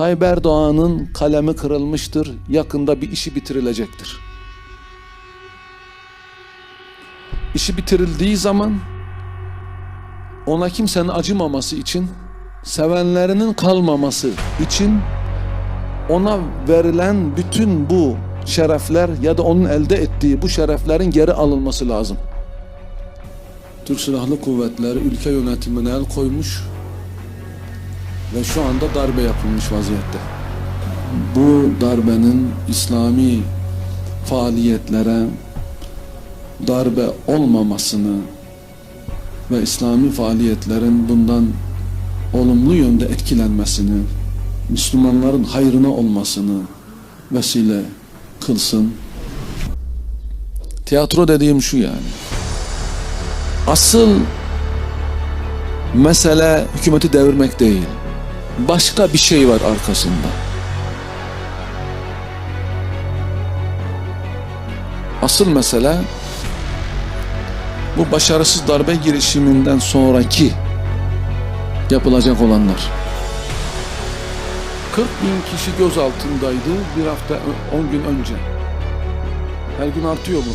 Tayyip Erdoğan'ın kalemi kırılmıştır. Yakında bir işi bitirilecektir. İşi bitirildiği zaman ona kimsenin acımaması için, sevenlerinin kalmaması için ona verilen bütün bu şerefler ya da onun elde ettiği bu şereflerin geri alınması lazım. Türk Silahlı Kuvvetleri ülke yönetimine el koymuş ve şu anda darbe yapılmış vaziyette. Bu darbenin İslami faaliyetlere darbe olmamasını ve İslami faaliyetlerin bundan olumlu yönde etkilenmesini, Müslümanların hayrına olmasını vesile kılsın. Tiyatro dediğim şu yani. Asıl mesele hükümeti devirmek değil. Başka bir şey var arkasında. Asıl mesele bu başarısız darbe girişiminden sonraki yapılacak olanlar. 40 bin kişi gözaltındaydı bir hafta 10 gün önce. Her gün artıyor bu.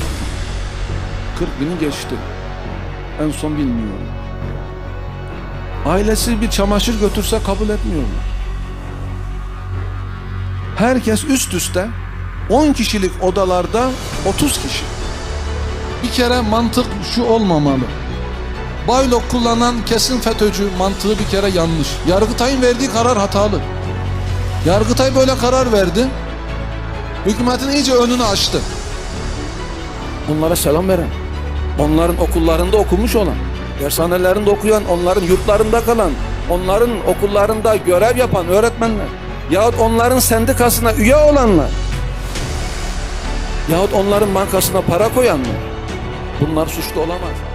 40 bini geçti. En son bilmiyorum. Ailesi bir çamaşır götürse kabul etmiyorlar. Herkes üst üste 10 kişilik odalarda 30 kişi. Bir kere mantık şu olmamalı. Baylok kullanan kesin FETÖ'cü mantığı bir kere yanlış. Yargıtay'ın verdiği karar hatalı. Yargıtay böyle karar verdi. Hükümetin iyice önünü açtı. Onlara selam veren, onların okullarında okumuş olan, dershanelerinde okuyan, onların yurtlarında kalan, onların okullarında görev yapan öğretmenler, yahut onların sendikasına üye olanlar, yahut onların bankasına para koyanlar, bunlar suçlu olamaz.